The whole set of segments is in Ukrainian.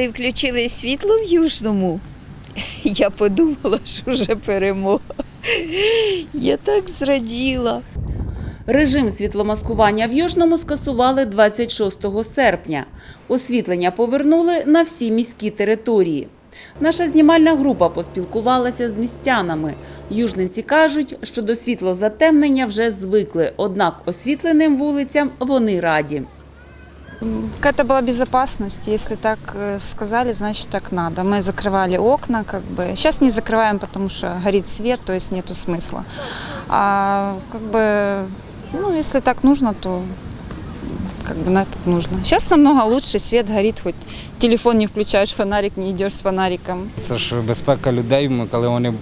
Коли включили світло в Южному, я подумала, що вже перемога. Я так зраділа. Режим світломаскування в Южному скасували 26 серпня. Освітлення повернули на всі міські території. Наша знімальна група поспілкувалася з містянами. Южненці кажуть, що до світлозатемнення вже звикли, однак освітленим вулицям вони раді. Какая-то была безопасность, если так э, сказали, значит так надо. Мы закрывали окна, как бы. Сейчас не закрываем, потому что горит свет, то есть нету смысла. А как бы, ну, если так нужно, то м, как бы на это нужно. Сейчас намного лучше, свет горит, хоть телефон не включаешь, фонарик не идешь с фонариком. Це ж безпека людей, м, коли вони м,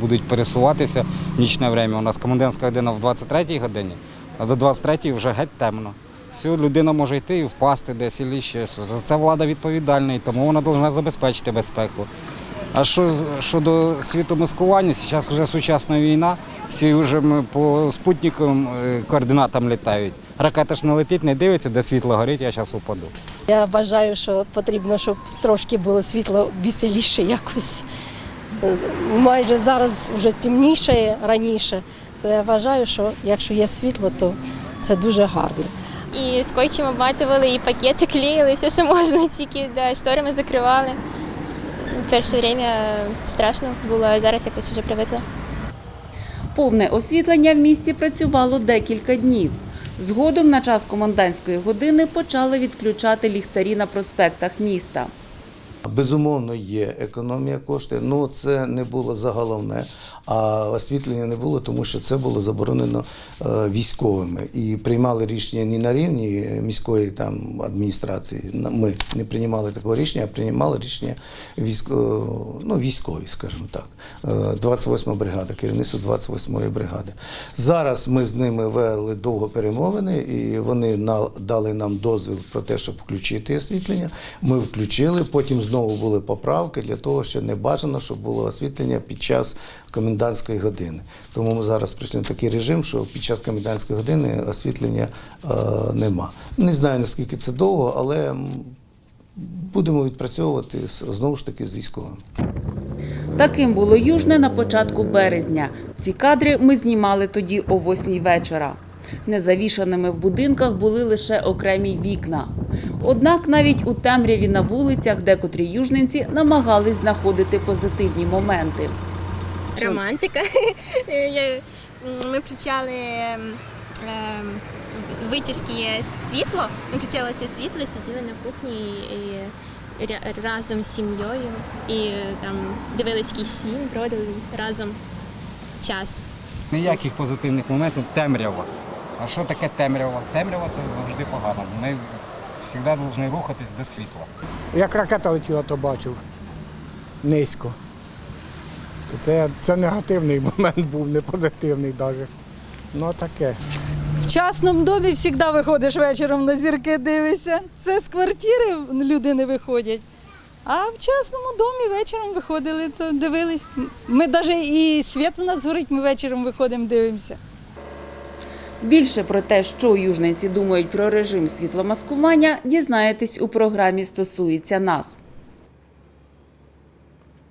будуть пересуватися в нічне время. У нас комендантська година в 23-й годині, а до 23-ї вже геть темно. Все, людина може йти і впасти десь і щось. За це влада відповідальна, і тому вона повинна забезпечити безпеку. А що щодо світомаскування, зараз вже сучасна війна, всі вже по спутникам е, координатам літають. Ракета ж не летить, не дивиться, де світло горить, я зараз упаду. Я вважаю, що потрібно, щоб трошки було світло веселіше якось. Майже зараз вже темніше раніше, то я вважаю, що якщо є світло, то це дуже гарно. І скотчем обматували, і пакети клеїли, все, що можна, тільки да, шторами закривали. Перше время страшно було, а зараз якось вже привикла. Повне освітлення в місті працювало декілька днів. Згодом на час комендантської години почали відключати ліхтарі на проспектах міста. Безумовно, є економія коштів. Ну це не було заголовне, а освітлення не було, тому що це було заборонено е, військовими і приймали рішення не на рівні міської там адміністрації. Ми не приймали такого рішення, а приймали рішення військо, ну, військові, скажімо так. Е, 28 бригада, керівництво 28-ї бригади. Зараз ми з ними вели довго перемовини, і вони дали нам дозвіл про те, щоб включити освітлення. Ми включили, потім знову були поправки для того, що не бажано, щоб було освітлення під час комендантської години. Тому ми зараз прийшли на такий режим, що під час комендантської години освітлення е, нема. Не знаю наскільки це довго, але будемо відпрацьовувати знову ж таки з військовими. Таким було Южне на початку березня. Ці кадри ми знімали тоді о 8 вечора. Незавішаними в будинках були лише окремі вікна. Однак навіть у темряві на вулицях декотрі южненці намагались знаходити позитивні моменти. Романтика. Ми включали ем, ем, витяжки світло, ми включали світло і сиділи на кухні і разом з сім'єю і е, там дивились якийсь фільм, проводили разом час. Ніяких позитивних моментів темрява. А що таке темрява? Темрява це завжди погано. Ми завжди повинні рухатись до світла. Як ракета летіла, то бачив низько. То це, це негативний момент був, не позитивний навіть. Ну таке. В частному домі завжди виходиш вечором на зірки, дивишся. Це з квартири люди не виходять. А в частному домі вечором виходили, то дивились. Ми навіть і світ у нас горить, ми вечором виходимо, дивимося. Більше про те, що южниці думають про режим світломаскування, дізнаєтесь у програмі «Стосується нас.